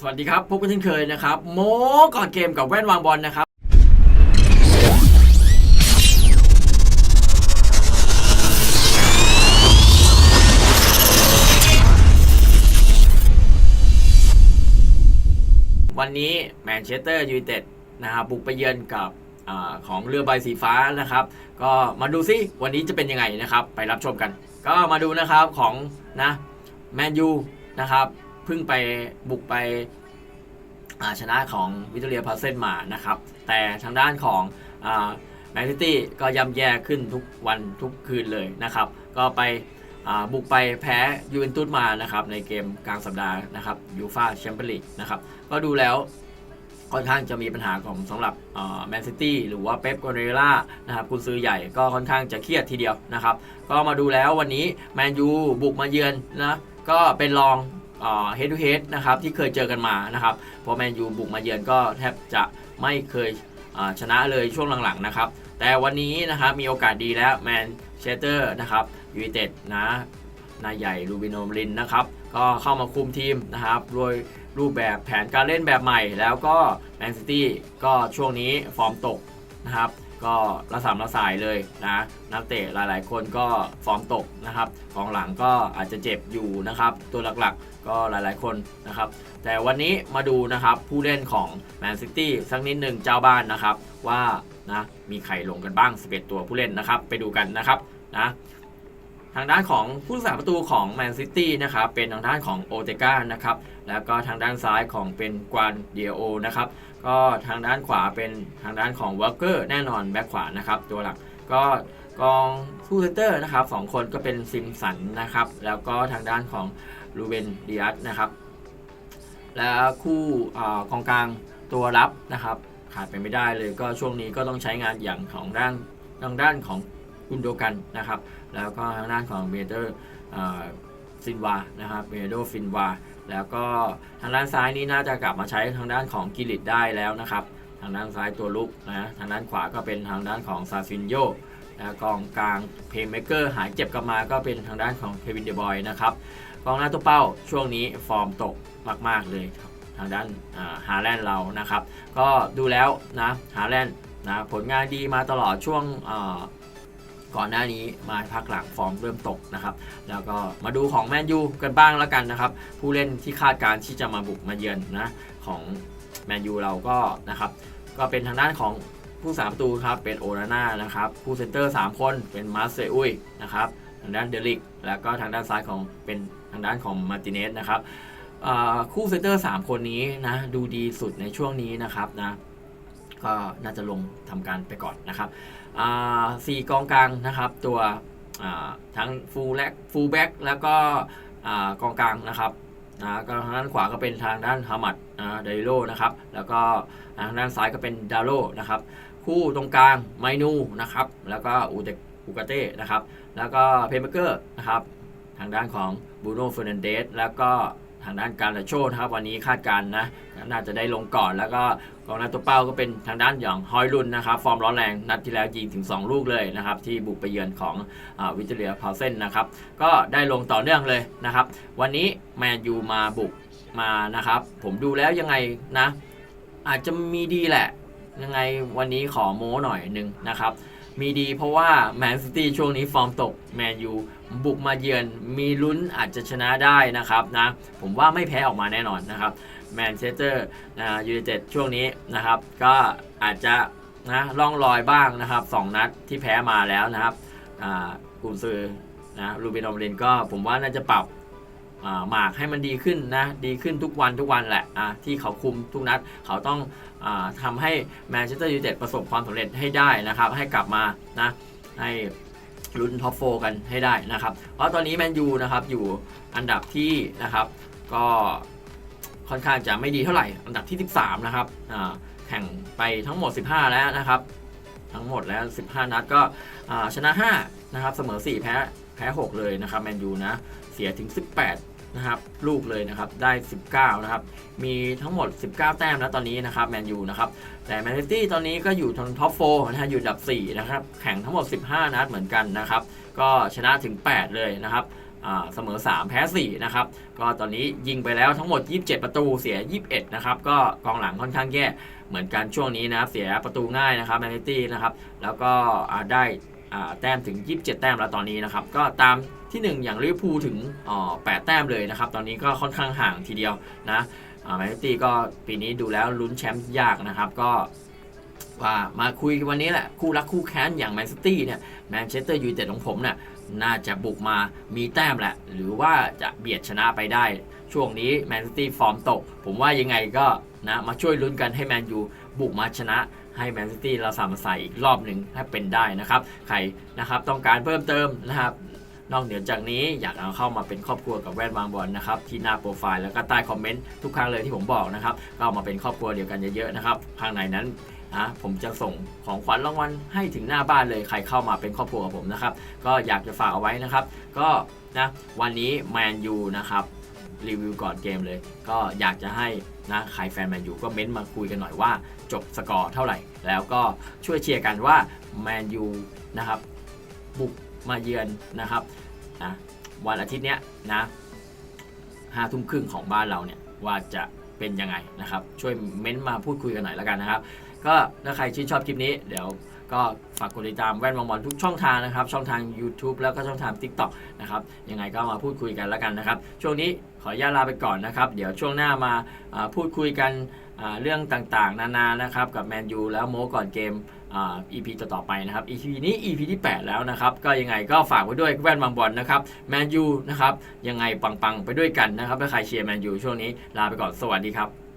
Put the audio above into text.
สวัสดีครับ พบกันเช่นเคยนะครับ โมก่อนเกมกับแว่นวางบอลนะครับ วันนี้แมนเชสเตอร์ยูไนเต็ดนะครับบุกไปเยือนกับอของเรือใบสีฟ้านะครับ ก็มาดูซิวันนี้จะเป็นยังไงนะครับ ไปรับชมกัน ก็มาดูนะครับของนะแมนยูนะครับ เพิ่งไปบุกไปอ่าชนะของวิตเรียพาเซนมานะครับ แต่ทางด้านของแมนซิตี้ก็ย่ำแย่ขึ้นทุกวันทุกคืนเลยนะครับ ก็ไปบุกไปแพ้ยูเวนตุสมานะครับในเกมกลางสัปดาห์นะครับยูฟาแชมเปี้ยนลีกนะครับก็ดูแล้วค่อนข้างจะมีปัญหาของสำหรับแมนซิตี้หรือว่าเป๊ปกวาร์ดิโอล่านะครับกุนซือใหญ่ก็ค่อนข้างจะเครียดทีเดียวนะครับ ก็มาดูแล้ววันนี้แมนยูบุกมาเยือนนะก็เป็นรอง เฮดทูเฮดนะครับที่เคยเจอกันมานะครับเพราะแมนยูบุกมาเยือนก็แทบจะไม่เคยชนะเลยช่วงหลังๆนะครับแต่วันนี้นะครับมีโอกาสดีแล้วแมนเชสเตอร์นะครับยูไนเต็ดนะนายใหญ่ลูบิโนมลินนะครับก็เข้ามาคุมทีมนะครับโดยรูปแบบแผนการเล่นแบบใหม่ แล้วก็แมนซิตี้ก็ช่วงนี้ฟอร์มตกนะครับ ก็ระสามระสายเลยนะนักเตะหลายๆ คนก็ฟอร์มตกนะครับกองหลังก็อาจจะเจ็บอยู่นะครับ ตัวหลักๆก็หลายๆคนนะครับ แต่วันนี้มาดูนะครับผู้เล่นของแมนซิตี้สักนิดหนึ่งเจ้าบ้านนะครับว่านะมีใครลงกันบ้าง 11 ตัวผู้เล่นนะครับ ไปดูกันนะครับนะางด้านของผู้รักษาประตูของแมนซิตี้นะครับเป็นทางด้านของโอเตกานะครับแล้วก็ทางด้านซ้ายของเป็นกวานเดียโอนะครับก็ทางด้านขวาเป็นทางด้านของวอลเกอร์แน่นอนแบ็คขวานะครับตัวหลักก็กองผู้เซนเตอร์นะครับสองคนก็เป็นซิมสันนะครับแล้วก็ทางด้านของลูเบนดิอัสนะครับแล้วคู่อากองกลางตัวรับนะครับขาดไปไม่ได้เลยก็ช่วงนี้ก็ต้องใช้งานอย่างของด้านทางด้านของ กุนโดกันนะครับ แล้วก็ทางด้านของเบเตอร์ซินวานะครับเบโดฟินวา แล้วก็ทางด้านซ้ายนี้น่าจะกลับมาใช้ทางด้านของกิริตได้แล้วนะครับ ทางด้านซ้ายตัวลุกนะ ทางด้านขวาก็เป็นทางด้านของซาซินโยนะกองกลางเพย์เมเกอร์หายเจ็บกลับมาก็เป็นทางด้านของเควินเดบอยนะครับ กองหน้าตัวเป้าช่วงนี้ฟอร์มตกมาก ๆ เลยทางด้านฮาแลนด์เรานะครับ ก็ดูแล้วนะฮาแลนด์นะผลงานดีมาตลอดช่วง ก่อนหน้านี้มาพักหลังฟอร์มเริ่มตกนะครับ แล้วก็มาดูของแมนยูกันบ้างแล้วกันนะครับ ผู้เล่นที่คาดการที่จะมาบุกมาเยือนนะของแมนยูเราก็นะครับ ก็เป็นทางด้านของผู้สามประตูครับเป็นโอนาน่านะครับผู้เซนเตอร์ 3 คนเป็นมาร์เซอุยนะครับทางด้านเดลิก แล้วก็ทางด้านซ้ายของเป็นทางด้านของมาติเนสนะครับคู่เซนเตอร์ 3 คนนี้นะดูดีสุดในช่วงนี้นะครับนะ ก็น่าจะลงทำการไปก่อนนะครับสี่กองกลางนะครับตัวทั้งฟูลแลกฟูลแบ็กแล้วก็กองกลางนะครับนะก็ทางด้านขวาก็เป็นทางด้านฮามัดเดลิโลนะครับ แล้วก็ทางด้านซ้ายก็เป็นดาโลนะครับ คู่ตรงกลางไมนูนะครับ แล้วก็อูเตอูกาเต้นะครับ แล้วก็เพเมเกอร์นะครับ ทางด้านของบูโน่เฟอร์นันเดสแล้วก็างด้านการลาโชนะครับวันนี้คาดการนะน่าจะได้ลงก่อนแล้วก็กองหน้าตัวเป้าก็เป็นทางด้านอย่างฮอยลุนนะครับฟอร์มร้อนแรงนัดที่แล้วยิงถึง 2 ลูกเลยนะครับที่บุกไปเยือนของอวิจเลียพาวเซนนะครับก็ได้ลงต่อเนื่องเลยนะครับวันนี้แมนยูมาบุกมานะครับผมดูแล้วยังไงนะอาจจะมีดีแหละยังไงวันนี้ขอโม้หน่อยหนึ่งนะครับ มีดีเพราะว่าแมนซิตี้ช่วงนี้ฟอร์มตกแมนยูบุกมาเยือนมีลุ้นอาจจะชนะได้นะครับนะผมว่าไม่แพ้ออกมาแน่นอนนะครับแมนเชสเตอร์ยูไนเต็ดช่วงนี้นะครับก็อาจจะนะล่องลอยบ้างนะครับสองนัดที่แพ้มาแล้วนะครับกุนซือนะรูบินอมรินก็ผมว่าน่าจะปรับ หมากให้มันดีขึ้นนะดีขึ้นทุกวันทุกวันแหละที่เขาคุมทุกนัดเขาต้องอทำให้แมนเชสเตอร์ยูไนเต็ดประสบความสำเร็จให้ได้นะครับ ให้กลับมานะให้ลุ้นท็อปโฟกันให้ได้นะครับ เพราะตอนนี้แมนยูนะครับอยู่อันดับที่นะครับ ก็ค่อนข้างจะไม่ดีเท่าไหร่ อันดับที่ 13 นะครับแข่งไปทั้งหมด 15 แล้วนะครับ ทั้งหมดแล้ว 15 นัดก็ชนะ 5 นะครับ เสมอ 4 แพ้แพ้ 6 เลยนะครับแมนยูนะ เสียถึง 18 นะครับลูกเลยนะครับได้ 19 นะครับ มีทั้งหมด 19 แต้มแล้วตอนนี้นะครับแมนยูนะครับแต่แมนซิตี้ตอนนี้ก็อยู่ทางท็อปโฟนะฮะอยู่อันดับ 4 นะครับ แข่งทั้งหมด 15 นัดเหมือนกันนะครับ ก็ชนะถึง 8 เลยนะครับเสมอ 3 แพ้ 4 นะครับ ก็ตอนนี้ยิงไปแล้วทั้งหมด 27 ประตูเสีย 21 นะครับ ก็กองหลังค่อนข้างแย่เหมือนกันช่วงนี้นะครับเสียประตูง่ายนะครับแมนซิตี้นะครับแล้วก็ได้ แต้มถึง 27 แต้มแล้วตอนนี้นะครับ ก็ตามที่ 1 อย่างลิเวอร์พูลถึง8แต้มเลยนะครับ ตอนนี้ก็ค่อนข้างห่างทีเดียวนะแมนซิตี้ก็ปีนี้ดูแล้วลุ้นแชมป์ยากนะครับ ก็ว่ามาคุยกันวันนี้แหละ คู่รักคู่แค้นอย่างแมนซิตี้เนี่ยแมนเชสเตอร์ยูไนเต็ดของผมเนี่ยน่าจะบุกมามีแต้มแหละ หรือว่าจะเบียดชนะไปได้ ช่วงนี้แมนซิตี้ฟอร์มตก ผมว่ายังไงก็นะมาช่วยลุ้นกันให้แมนยูบุกมาชนะ ให้แมนซิตี้เราสามารถใส่อีกรอบหนึ่งถ้าเป็นได้นะครับ ใครนะครับต้องการเพิ่มเติมนะครับนอกเหนือจากนี้อยากเอาเข้ามาเป็นครอบครัวกับแว่นวางบอลนะครับที่หน้าโปรไฟล์แล้วก็ใต้คอมเมนต์ทุกครั้งเลยที่ผมบอกนะครับก็เอามาเป็นครอบครัวเดียวกันเยอะๆนะครับข้างในนั้นนะผมจะส่งของขวัญรางวัลให้ถึงหน้าบ้านเลยใครเข้ามาเป็นครอบครัวกับผมนะครับก็อยากจะฝากเอาไว้นะครับ ก็นะวันนี้แมนยูนะครับ รีวิวก่อนเกมเลย ก็อยากจะให้นะใครแฟนแมนยูก็เม้นต์มาคุยกันหน่อยว่า จบสกอร์เท่าไหร่ แล้วก็ช่วยเชียร์กันว่าแมนยูนะครับบุกมาเยือนนะครับนะวันอาทิตย์เนี้ยนะห้าทุ่มครึ่งของบ้านเราเนี่ยว่าจะเป็นยังไงนะครับ ช่วยเม้นต์มาพูดคุยกันหน่อยแล้วกันนะครับ ก็ถ้าใครชื่นชอบคลิปนี้เดี๋ยว ก็ฝากกดติดตามแว่นวงบอลทุกช่องทางนะครับ ช่องทาง YouTube แล้วก็ช่องทาง TikTok นะครับยังไงก็มาพูดคุยกันแล้วกันนะครับ ช่วงนี้ขออนุญาตลาไปก่อนนะครับ เดี๋ยวช่วงหน้ามาพูดคุยกันเรื่องต่างๆ นานานะครับ กับแมนยูแล้วโมก่อนเกมอ่า EP ต่อไปนะครับ EP นี้ EP ที่ 8 แล้วนะครับ ก็ยังไงก็ฝากไว้ด้วยแว่นบางบอลนะครับแมนยูนะครับยังไงปังๆ ไปด้วยกันนะครับถ้าใครเชียร์แมนยูช่วงนี้ลาไปก่อนสวัสดีครับ